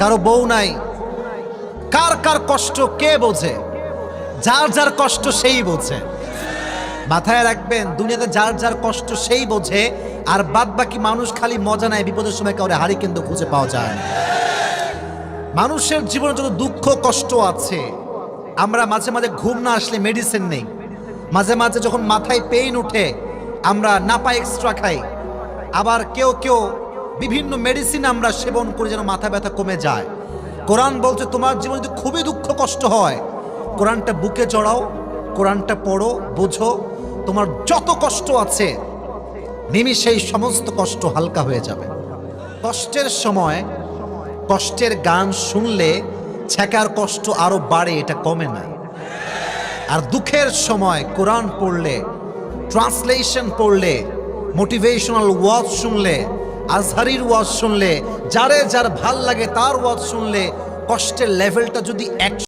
কারও বউ নাই। কার কার কষ্ট কে বোঝে? যার যার কষ্ট সেই বোঝে। মাথায় রাখবেন, দুনিয়াতে যার যার কষ্ট সেই বোঝে, আর বাদ বাকি মানুষ খালি মজা নেয়, বিপদের সময় কাউরে হারি কিন্তু খুঁজে পাওয়া যায় না। মানুষের জীবনে যত দুঃখ, কষ্ট আছে, আমরা মাঝে মাঝে ঘুম না আসলে মেডিসিন নেই। মাঝে মাঝে যখন মাথায় পেইন উঠে, আমরা না নাপা এক্সট্রা খাই। আবার কেউ কেউ বিভিন্ন মেডিসিন আমরা সেবন করে যেন মাথা ব্যথা কমে যায়। কোরআন বলছে, তোমার জীবনে যদি খুবই দুঃখ কষ্ট হয়, কোরআনটা বুকে চড়াও, কোরআনটা পড়ো, বুঝো, তোমার যত কষ্ট আছে, নিমিষেই সমস্ত কষ্ট হালকা হয়ে যাবে। কষ্টের সময়, কষ্টের গান শুনলে ছ্যাকার কষ্ট আরও বাড়ে, এটা কমে না। আর দুঃখের সময় কোরআন পড়লে ট্রান্সলেশন পড়লে মোটিভেশনাল ওয়াজ শুনলে আজহারির ওয়াজ শুনলে যারে যার ভালো লাগে তার ওয়াজ শুনলে কষ্টের লেভেলটা যদি এক